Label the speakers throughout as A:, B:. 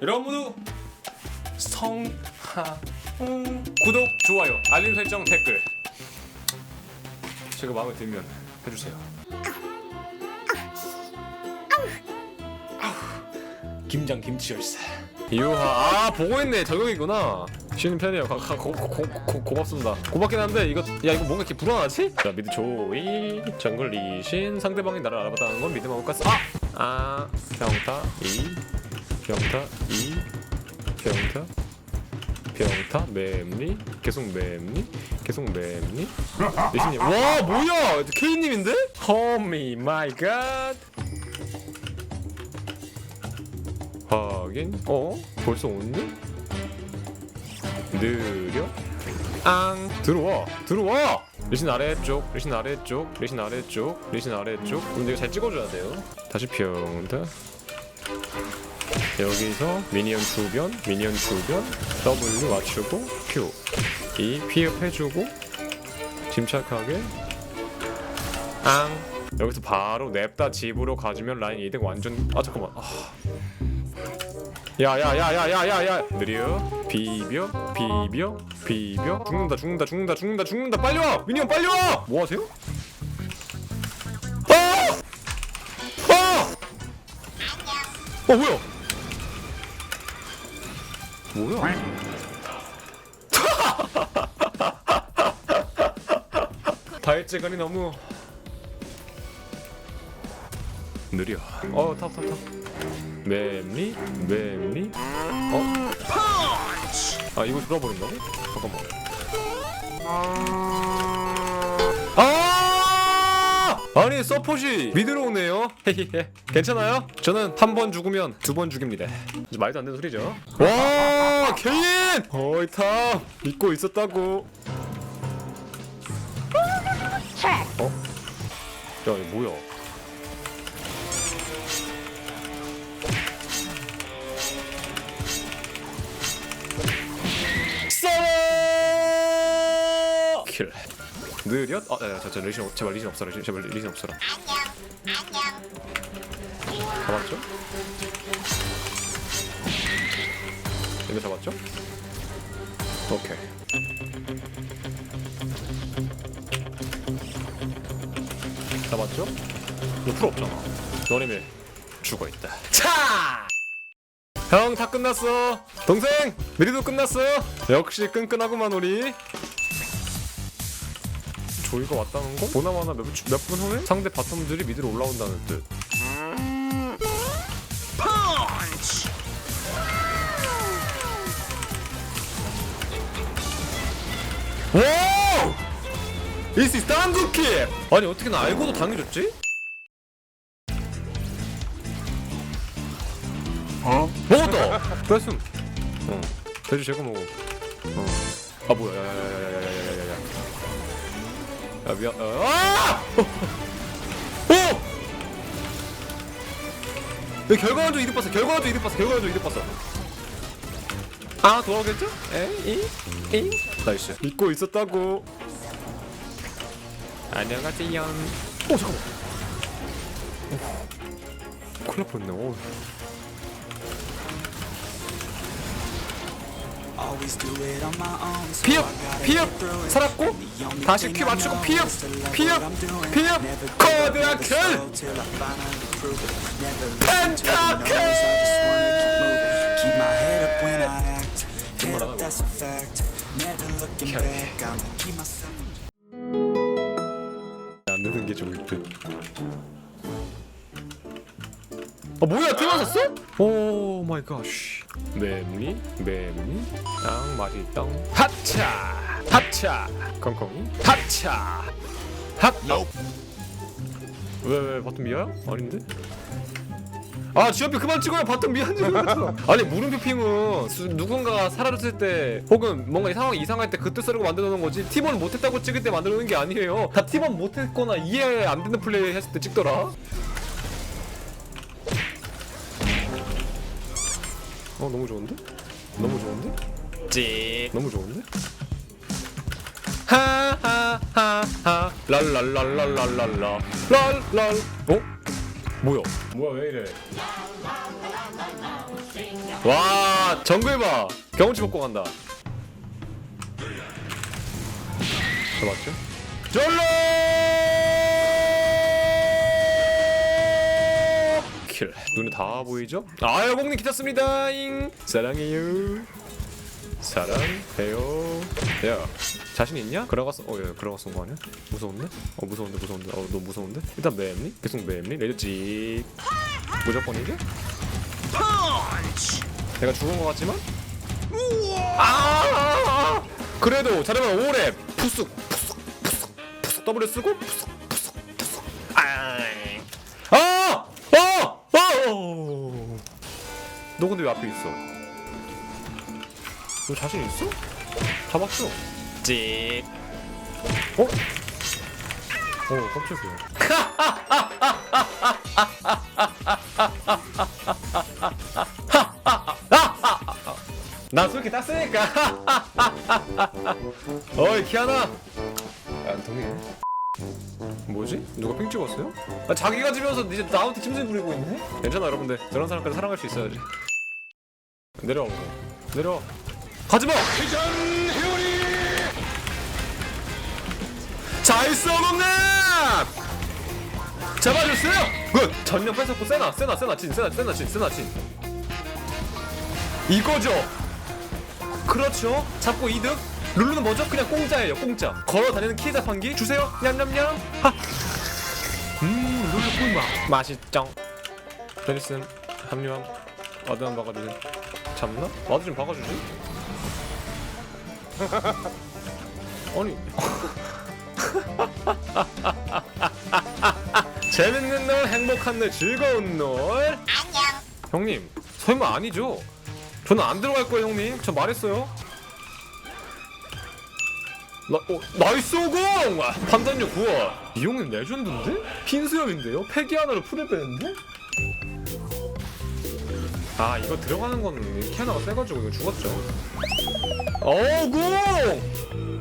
A: 여러분 모두 성하 구독 좋아요 알림 설정 댓글 제가 마음에 들면 해주세요 김장 김치 열쇠 유하 아 보고 있네 저격이구나 쉬는 편이에요 가, 가, 고, 고, 고, 고맙습니다 고맙긴 한데 이거 야 이거 뭔가 이렇게 불안하지? 자 미드 조이 정글 리신 상대방이 나를 알아봤다는 건못 갔어 아! 아 평타 이 병타 2 병타 병타 맵니 계속 맵니 계속 맵니 리신님 와 뭐야 케이님인데? 호미 마이 갓 확인 어? 벌써 오니? 느려? 앙 들어와 들어와! 리신 아래쪽 리신 아래쪽 리신 아래쪽 리신 아래쪽. 근데 이거 잘 찍어줘야 돼요. 다시 평타 여기서 미니언 주변, 미니언 주변, W 맞추고 Q. E 피업 해주고 침착하게. 앙. 여기서 바로 냅다 집으로 가주면 라인 이득 완전 아 잠깐만. 아. 야야야야야야야. 느려 비벼 비벼 비벼 죽는다 죽는다 죽는다 죽는다 죽는다 빨리 와 미니언 빨리 와 뭐하세요? 아! 아! 어 뭐야? 뭐야? 다일제간이 너무 느려. 어, 탑, 탑, 탑. 맵니? 맵니? 어? 아, 이거 들어버린다고? 잠깐만. 아! 아니, 서폿이 미드로 오네요. 헤헤헤. 괜찮아요? 저는 한 번 죽으면 두 번 죽입니다. 이제 말도 안 되는 소리죠. 와, 케인! 어이, 탑. 믿고 있었다고. 어? 야, 이거 뭐야? 킬. 느렸? 아, 야, 야, 저, 저 리신 없- 제발 리신 없어라. 리신, 제발 리신 없어라. 잡았죠? 얘네 잡았죠? 오케이. 잡았죠? 너 풀 없잖아. 너님이 죽어 있다. 차! 형 다 끝났어. 동생 미리도 끝났어. 역시 끈끈하구만 우리. 조이가 왔다는 거? 보나마나 몇분 후에 상대 바텀들이 미드로 올라온다는 뜻. 와! This is 당구키! 아니 어떻게 나 알고도 당해줬지? 어? 먹었다! 뺐음 어 돼지 제거 먹어 어. 아 뭐야 야야야야야야야 야 미안 어. 아! 어! 야, 결과는 좀 이득 봤어 결과는 좀 이득 봤어 결과는 좀 이득 봤어 아 돌아오겠죠? 에이? 이? 나이스 잊고 있었다고 안녕하세요 오 잠깐만 오, 큰일 날 뻔했네 피업 피업 살았고 다시 큐 맞추고 피업 피업 피업 코드아클
B: 펜타클
A: 안 되는 게 좋을 듯. 아 뭐야 태어났어? 오 마이 갓. 맵니 맵니 땅 맛있다. 하차 하차. 콩콩이 하차. 핫. 왜왜 바텀 미아야? 아닌데? 아 지연표 그만 찍어요. 바텀 미안 좀 아니 물음표 핑은 수- 누군가가 사라졌을 때 혹은 뭔가 상황이 이상할 때 그때 쓰려고 만들어 놓은 거지. 팀원 못했다고 찍을 때 만들어 놓은 게 아니에요. 다 팀원 못했거나 이해 안 되는 플레이 했을 때 찍더라 어 너무 좋은데? 너무 좋은데? 찌 너무 좋은데? 하하하하 랄랄랄랄랄랄라 랄랄 어? 뭐야? 뭐야 왜 이래? 와 정글 봐 경험치 먹고 간다. 저 맞죠? 졸로 킬 눈에 다 보이죠? 아 여공님 기다렸습니다 잉 사랑해요 사랑해요 야 자신 있냐? 그라가스 어야 그라가스 온거 아니야? 무서운데? 어 무서운데 무서운데 어 너무 무서운데? 일단 맵니? 계속 맵니? 레드 찍 무조건 이게? 내가 죽은 거 같지만? 아 그래도 자르면 오래 푸쑥 푸쑥 푸쑥 푸쑥 W 쓰고 푸쑥 너 근데 왜 앞에 있어? 너 자신 있어? 잡았어 찍 어? 어 깜짝이야 나 솔직히 땄으니까 어이 키아나 안 통해 뭐지? 누가 핑 찍었어요? 아, 자기가 지면서 이제 나한테 침샘 부리고 있네? 괜찮아 여러분들 저런 사람까지 사랑할 수 있어야지 내려와 보고 내려와 가지마! 잘 있어 놈네! 잡아줬어요! 굿! 전력 뺏었고 세나 세나 세나 친 세나 세나 친 세나 친. 이거죠? 그렇죠? 잡고 이득? 룰루는 뭐죠? 그냥 공짜예요 공짜. 걸어 다니는 키 자판기 주세요. 냠냠냠. 하. 음 룰루 꿀맛. 맛있죠? 페리슨 합류함 와드 한 박아주세요 잡나? 와드 좀 박아주지 아니 재밌는 날 행복한 날 즐거운 날 형님 설마 아니죠? 저는 안 들어갈 거예요 형님 저 말했어요 나, 어, 나이스 오공! 아, 판단력 구원 이 형님 레전드인데? 흰수염인데요? 폐기 하나로 풀을 빼는데? 아 이거 들어가는 건 캐나가 세가지고 이거 죽었죠 오공!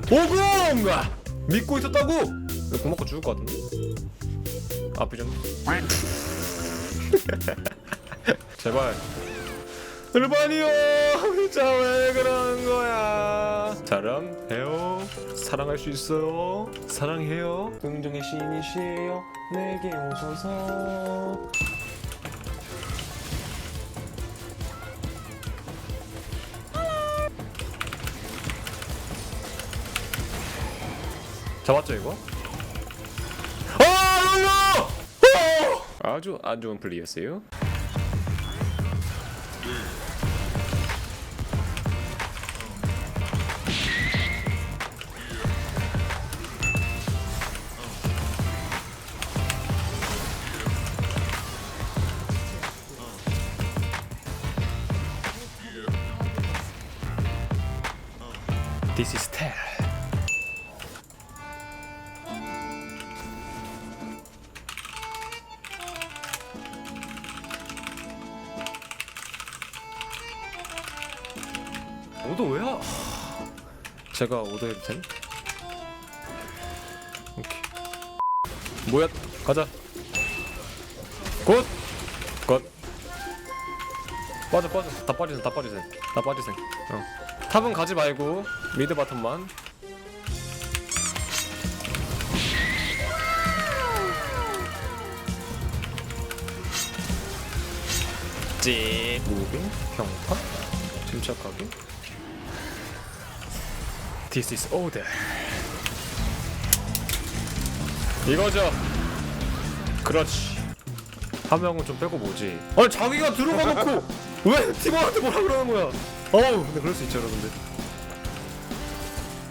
A: 오공! 아, 믿고 있었다고? 이거 공 맞고 죽을 것 같은데? 아프죠? 제발 일반이요 진짜 왜 그러는 거야 사랑해요 사랑할 수 있어요 사랑해요 긍정의 신이시에요 내게 오셔서 잡았죠 이거? 아 룰루! 어! 아주 안 좋은 플레이였어요 오도 왜야? 제가 오도 해도 됨? 오케이. 뭐야? 가자. 굿. 굿. 빠져 빠져. 다 빠지세요. 다 빠지세요. 다 빠지세요. 어. 탑은 가지 말고 미드 바텀만. 찌 무빙 평타 침착하게 This is order. 이거죠. 그렇지. 한 명은 좀 빼고 뭐지? 아니 자기가 들어가 놓고 왜 팀원한테 뭐라 그러는 거야? 어우 근데 그럴 수 있죠 여러분들.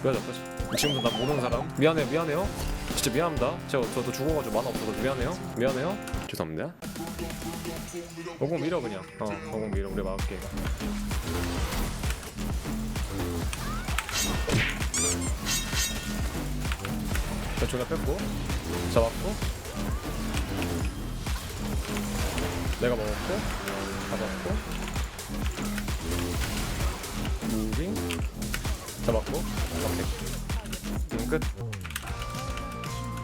A: 왜 잡혔지 지금도 나 모르는 사람. 미안해요 미안해요. 진짜 미안합니다. 제가 저도 죽어가지고 만화 없어서 미안해요. 미안해요. 죄송합니다. 오공 밀어 그냥. 어 오공 밀어. 우리 막을게 자 존나 뺐고 잡았고 내가 먹었고 잡았고 무빙 잡았고 오케이. 음, 끝.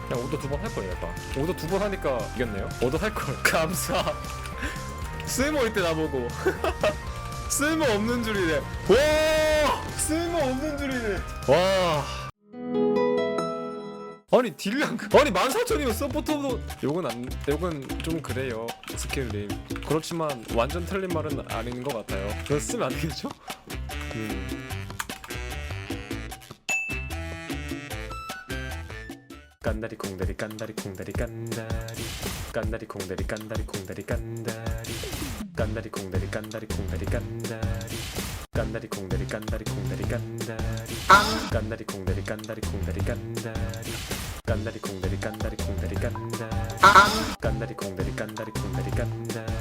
A: 그냥 오더 두 번 할 거예요 약간. 오더 두 번 하니까 이겼네요. 오더 할 걸. 감사. 쓸모 있대 나보고. 쓸모 없는 줄이래 와! 쓸모 없는 줄이래 와 아니 딜량 아니 14,000이면 서포터도 요건 안 요건 좀 그래요 스킬님 그렇지만 완전 틀린 말은 아닌 것 같아요 그거 쓰면 안 되겠죠? 음 깐다리 콩다리 깐다리 콩다리 깐다리 깐다리 콩다리 깐다리 콩다리 깐다리 깐다리 콩다리 깐다리 콩다리 깐다리 깐다리 콩다리 깐다리 콩다리 깐다리 깐다리 콩다리 깐다리 콩다리 깐다리 깐다리 콩다리 깐다리 콩다리 깐다리 깐다리 콩다리 깐다리 콩다리 깐다리